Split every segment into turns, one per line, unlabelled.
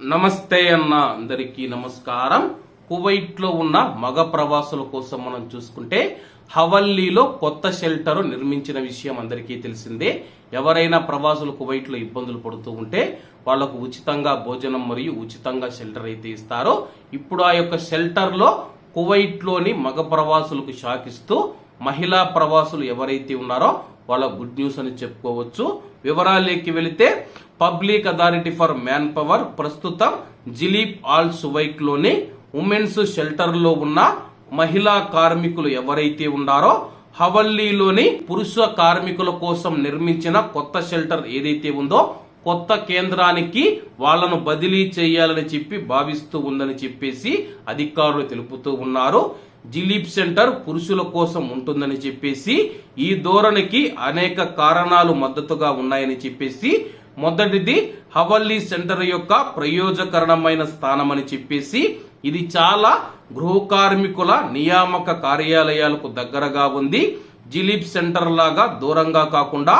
నమస్తే అన్న అందరికీ నమస్కారం. కువైట్లో ఉన్న మగ ప్రవాసుల కోసం మనం చూసుకుంటే హవల్లీలో కొత్త షెల్టర్ నిర్మించిన విషయం అందరికీ తెలిసిందే. ఎవరైనా ప్రవాసులు కువైట్లో ఇబ్బందులు పడుతూ ఉంటే వాళ్ళకు ఉచితంగా భోజనం మరియు ఉచితంగా షెల్టర్ అయితే ఇస్తారో. ఇప్పుడు ఆ యొక్క షెల్టర్లో కువైట్లోని మగ ప్రవాసులకు షాకిస్తూ మహిళా ప్రవాసులు ఎవరైతే ఉన్నారో వాళ్ళ గుడ్ న్యూస్ అని చెప్పుకోవచ్చు. వివరాలేకి వెళితే public authority for man power ప్రస్తుతం జిలీప్ ఆల్ సువైక్లోని ఉమెన్స్ షెల్టర్లో ఉన్న మహిళా కార్మికులు ఎవరైతే ఉన్నారో హవల్లీలోని పురుష కార్మికుల కోసం నిర్మించిన కొత్త షెల్టర్ ఏదైతే ఉందో కొత్త కేంద్రానికి వాళ్ళను బదిలీ చేయాలని చెప్పి భావిస్తూ ఉందని చెప్పేసి అధికారులు తెలుపుతూ ఉన్నారు. జిలీప్ సెంటర్ పురుషుల కోసం ఉంటుందని చెప్పేసి ఈ ధోరణికి అనేక కారణాలు మద్దతుగా ఉన్నాయని చెప్పేసి మొదటిది హవల్లీ సెంటర్ యొక్క ప్రయోజకరణమైన స్థానం అని చెప్పేసి ఇది చాలా గృహ కార్మికుల నియామక కార్యాలయాలకు దగ్గరగా ఉంది. జిలీప్ సెంటర్ లాగా దూరంగా కాకుండా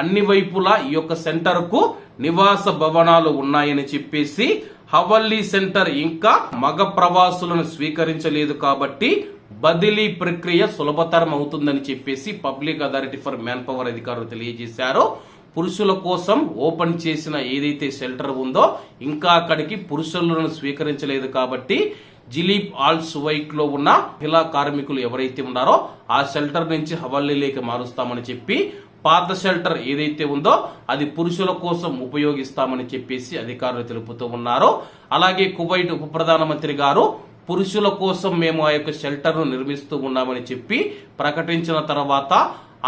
అన్ని వైపులా ఈ యొక్క సెంటర్కు నివాస భవనాలు ఉన్నాయని చెప్పేసి హవల్లీ సెంటర్ ఇంకా మగ ప్రవాసులను స్వీకరించలేదు కాబట్టి బదిలీ ప్రక్రియ సులభతరం అవుతుందని చెప్పేసి public authority for man power అధికారులు తెలియజేశారు. పురుషుల కోసం ఓపెన్ చేసిన ఏదైతే షెల్టర్ ఉందో ఇంకా అక్కడికి పురుషులను స్వీకరించలేదు కాబట్టి జిలీప్ ఆల్ సువైక్లో ఉన్న మహిళా కార్మికులు ఎవరైతే ఉన్నారో ఆ షెల్టర్ నుంచి హవల్లీలోకి మారుస్తామని చెప్పి పాత షెల్టర్ ఏదైతే ఉందో అది పురుషుల కోసం ఉపయోగిస్తామని చెప్పేసి అధికారులు తెలుపుతూ ఉన్నారు. అలాగే కువైట్ ఉప ప్రధానమంత్రి గారు పురుషుల కోసం మేము ఆ యొక్క షెల్టర్ను నిర్మిస్తూ ఉన్నామని చెప్పి ప్రకటించిన తర్వాత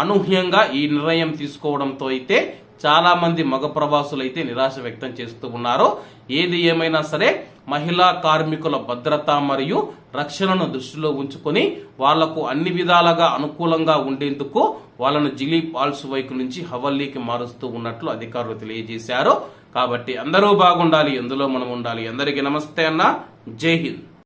అనూహ్యంగా ఈ నిర్ణయం తీసుకోవడంతో అయితే చాలా మంది మగ ప్రవాసులైతే నిరాశ వ్యక్తం చేస్తూ ఉన్నారు. ఏది ఏమైనా సరే మహిళా కార్మికుల భద్రత మరియు రక్షణను దృష్టిలో ఉంచుకొని వాళ్ళకు అన్ని విధాలుగా అనుకూలంగా ఉండేందుకు వాళ్ళను జిలీప్ ఆల్స్ వైపు నుంచి హవల్లీకి మారుస్తూ ఉన్నట్లు అధికారులు తెలియజేశారు. కాబట్టి అందరూ బాగుండాలి ఎందులో మనం ఉండాలి. అందరికీ నమస్తే అన్న. జై హింద్.